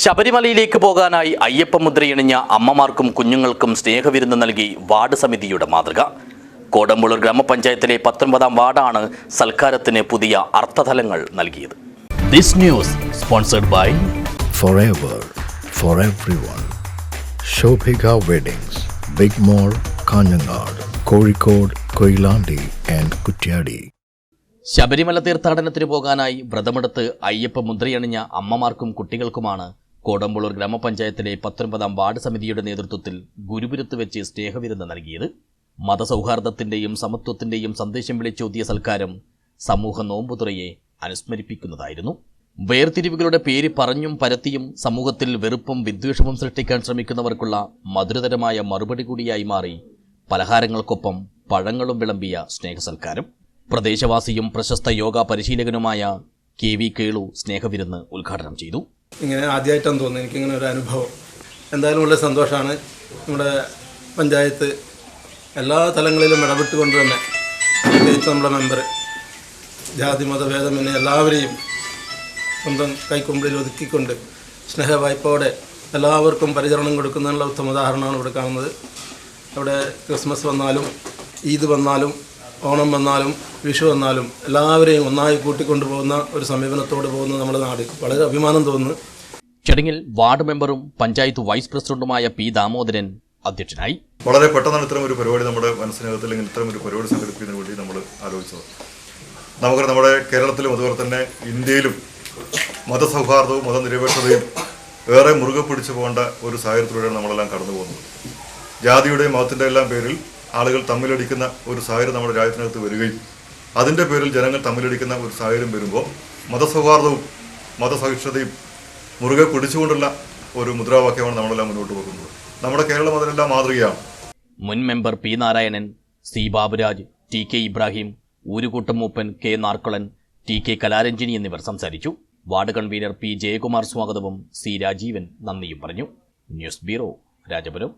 ശബരിമലയിലേക്ക് പോകാനായി അയ്യപ്പ മുദ്രയണിഞ്ഞ അമ്മമാർക്കും കുഞ്ഞുങ്ങൾക്കും സ്നേഹവിരുന്ന് നൽകി വാർഡ് സമിതിയുടെ മാതൃക. കോടമ്പുളൂർ ഗ്രാമപഞ്ചായത്തിലെ പത്തൊൻപതാം വാർഡാണ് സൽക്കാരത്തിന് പുതിയ അർത്ഥതലങ്ങൾ നൽകിയത്. This news sponsored by forever for everyone. Shobhika Weddings, Big mall Kanhangad Kozhikode Koilandi and Kuttiadi Sabarimala തീർത്ഥാടനത്തിന് പോകാനായി വ്രതമെടുത്ത് അയ്യപ്പ മുദ്രയണിഞ്ഞ അമ്മമാർക്കും കുട്ടികൾക്കുമാണ് കോടമ്പുള്ളൂർ ഗ്രാമപഞ്ചായത്തിലെ പത്തൊൻപതാം വാർഡ് സമിതിയുടെ നേതൃത്വത്തിൽ ഗുരുപുരത്ത് വെച്ച് സ്നേഹവിരുന്ന് നൽകിയത്. മതസൗഹാർദ്ദത്തിന്റെയും സമത്വത്തിന്റെയും സന്ദേശം വിളിച്ചോതിയ സൽക്കാരം സമൂഹ നോമ്പുതുറയെ അനുസ്മരിപ്പിക്കുന്നതായിരുന്നു. വേർതിരിവുകളുടെ പേര് പറഞ്ഞും പരത്തിയും സമൂഹത്തിൽ വെറുപ്പും വിദ്വേഷവും സൃഷ്ടിക്കാൻ ശ്രമിക്കുന്നവർക്കുള്ള മധുരതരമായ മറുപടി കൂടിയായി മാറി പലഹാരങ്ങൾക്കൊപ്പം പഴങ്ങളും വിളമ്പിയ സ്നേഹസൽക്കാരം. പ്രദേശവാസിയും പ്രശസ്ത യോഗ പരിശീലകനുമായ കെ വി കേളു സ്നേഹവിരുന്ന് ഉദ്ഘാടനം ചെയ്തു. ഇങ്ങനെ ആദ്യമായിട്ടാണ് തോന്നുന്നത് എനിക്കിങ്ങനെ ഒരു അനുഭവം. എന്തായാലും വളരെ സന്തോഷമാണ് നമ്മുടെ പഞ്ചായത്ത് എല്ലാ തലങ്ങളിലും ഇടപെട്ടുകൊണ്ട് തന്നെ പ്രത്യേകിച്ച് നമ്മുടെ മെമ്പർ ജാതി മതഭേദമെന്നെ എല്ലാവരെയും സ്വന്തം കൈക്കൊമ്പിളിൽ ഒതുക്കിക്കൊണ്ട് സ്നേഹവായ്പോടെ എല്ലാവർക്കും പരിചരണം കൊടുക്കുന്നതിനുള്ള ഉത്തമ ഉദാഹരണമാണ് ഇവിടെ കാണുന്നത്. അവിടെ ക്രിസ്മസ് വന്നാലും ഈദ് വന്നാലും ഓണം വന്നാലും വിഷു വന്നാലും എല്ലാവരെയും ഒന്നായി കൂട്ടിക്കൊണ്ടു പോകുന്ന ഒരു സമീപനത്തോട് പോകുന്ന നമ്മുടെ നാട്. വളരെ അഭിമാനം തോന്നുന്നു. ചടങ്ങിൽ വാർഡ് മെമ്പറും പഞ്ചായത്ത് വൈസ് പ്രസിഡന്റുമായ പി ദാമോദരൻ അധ്യക്ഷനായി. വളരെ പെട്ടെന്നാണ് ഇത്തരം ഒരു പരിപാടി നമ്മുടെ മനസ്സിനകത്ത് അല്ലെങ്കിൽ ഇത്തരം ഒരു പരിപാടി സംഘടിപ്പിക്കുന്നതിന് വേണ്ടി നമ്മൾ ആലോചിച്ചത്. നമുക്ക് നമ്മുടെ കേരളത്തിലും അതുപോലെ തന്നെ ഇന്ത്യയിലും മതസൗഹാർദ്ദവും മതനിരപേക്ഷതയും ഏറെ മുറുകെ പിടിച്ചു പോകേണ്ട ഒരു സാഹചര്യത്തിലൂടെയാണ് നമ്മളെല്ലാം കടന്നു പോകുന്നത് ജാതിയുടെയും മതത്തിന്റെ എല്ലാം പേരിൽ ആളുകൾ തമ്മിലടിക്കുന്ന ഒരു സാഹചര്യം നമ്മുടെ രാജ്യത്തിനകത്ത് വരികയും അതിന്റെ പേരിൽ ജനങ്ങൾ തമ്മിലടിക്കുന്ന ഒരു സാഹചര്യം വരുമ്പോൾ മതസൗഹാർദ്ദവും മതസഹിഷ്ണുതയും മുറുകെ പിടിച്ചുകൊണ്ടുള്ള ഒരു മുദ്രാവാക്യമാണ് നമ്മളെല്ലാം മുന്നോട്ട് പോകുന്നത്. നമ്മുടെ കേരളം അതിനെല്ലാം മാതൃകയാണ്. മുൻ member P Narayanan C Baburaj T K Ibrahim ഊരുകൂട്ടം മൂപ്പൻ K Narkkulan T K Kalaranjini എന്നിവർ സംസാരിച്ചു. വാർഡ് കൺവീനർ പി ജയകുമാർ സ്വാഗതവും സി രാജീവൻ നന്ദിയും പറഞ്ഞു. News bureau Rajapuram.